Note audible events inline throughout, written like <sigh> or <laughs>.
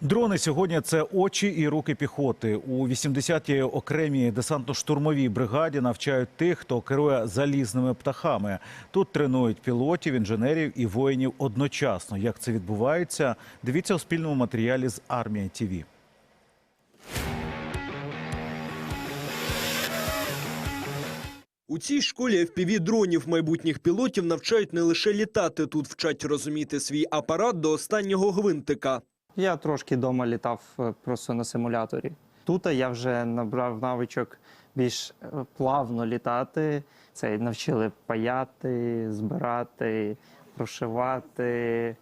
Дрони сьогодні це очі і руки піхоти. У 80-й окремій десантно-штурмовій бригаді навчають тих, хто керує залізними птахами. Тут тренують пілотів, інженерів і воїнів одночасно. Як це відбувається? Дивіться у спільному матеріалі з армія ТІВІ. У цій школі fpv дронів майбутніх пілотів навчають не лише літати, тут вчать розуміти свій апарат до останнього гвинтика. Я трошки вдома літав е, просто на симуляторі. Тут я вже набрав навичок більш е, плавно літати. Це навчили паяти, збирати, прошивати,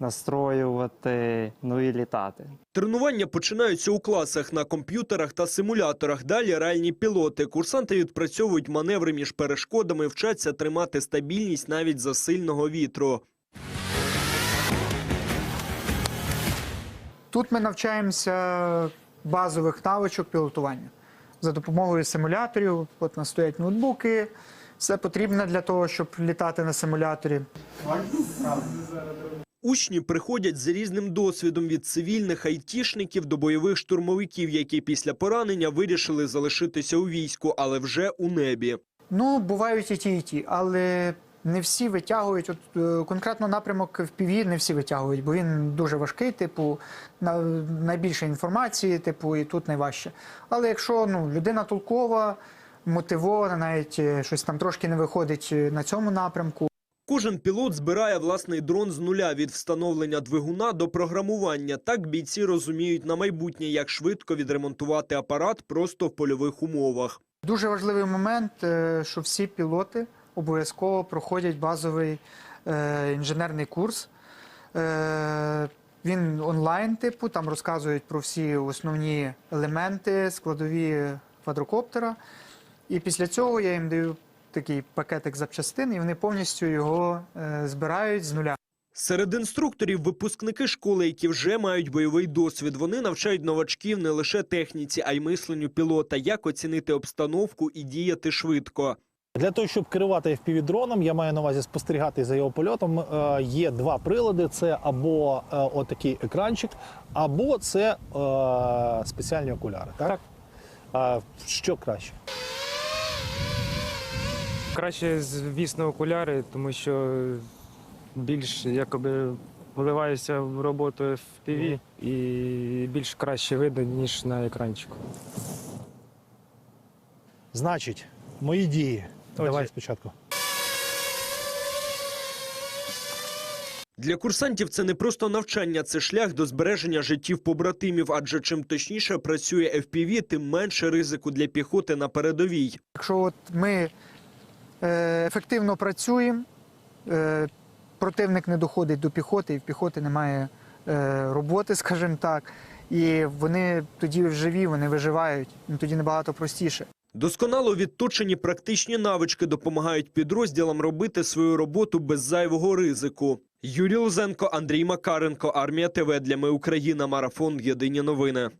настроювати, ну і літати. Тренування починаються у класах на комп'ютерах та симуляторах. Далі реальні пілоти. Курсанти відпрацьовують маневри між перешкодами, вчаться тримати стабільність навіть за сильного вітру. Тут ми навчаємося базових навичок пілотування за допомогою симуляторів. От нас стоять ноутбуки. Все потрібне для того, щоб літати на симуляторі. Учні приходять з різним досвідом від цивільних айтішників до бойових штурмовиків, які після поранення вирішили залишитися у війську, але вже у небі. Ну, бувають і ті, і ті, але не всі витягують. От е, конкретно напрямок в ПІВІ не всі витягують, бо він дуже важкий, типу, на, найбільше інформації, типу, і тут найважче. Але якщо ну, людина толкова, мотивована, навіть е, щось там трошки не виходить е, на цьому напрямку. Кожен пілот збирає власний дрон з нуля від встановлення двигуна до програмування. Так бійці розуміють на майбутнє, як швидко відремонтувати апарат просто в польових умовах. Дуже важливий момент, що всі пілоти обов'язково проходять базовий е, інженерний курс. Е, він онлайн, типу, там розказують про всі основні елементи, складові квадрокоптера. І після цього я їм даю такий пакетик запчастин, і вони повністю його е, збирають з нуля. Серед інструкторів випускники школи, які вже мають бойовий досвід. Вони навчають новачків не лише техніці, а й мисленню пілота, як оцінити обстановку і діяти швидко. Для того, щоб керувати FPV-дроном, я маю на увазі спостерігати за його польотом. е, Є два прилади: це або е, отакий екранчик, або це е, спеціальні окуляри. Так? А що краще? Краще, звісно, окуляри, тому що більш якоби вливаюся в роботу FPV і більш краще видно, ніж на екранчику. Значить, мої дії. Отже. Давай спочатку. Для курсантів це не просто навчання, це шлях до збереження життів побратимів. Адже чим точніше працює FPV, тим менше ризику для піхоти на передовій. Якщо от ми е, ефективно працюємо, е, противник не доходить до піхоти, і в піхоти немає е, роботи, <laughs> скажімо так, і вони тоді живі, вони виживають, тоді набагато простіше. Досконало відточені практичні навички допомагають підрозділам робити свою роботу без зайвого ризику. Юрій Лузенко, Андрій Макаренко, Армія ТВ для Ми Україна. Марафон. Єдині новини.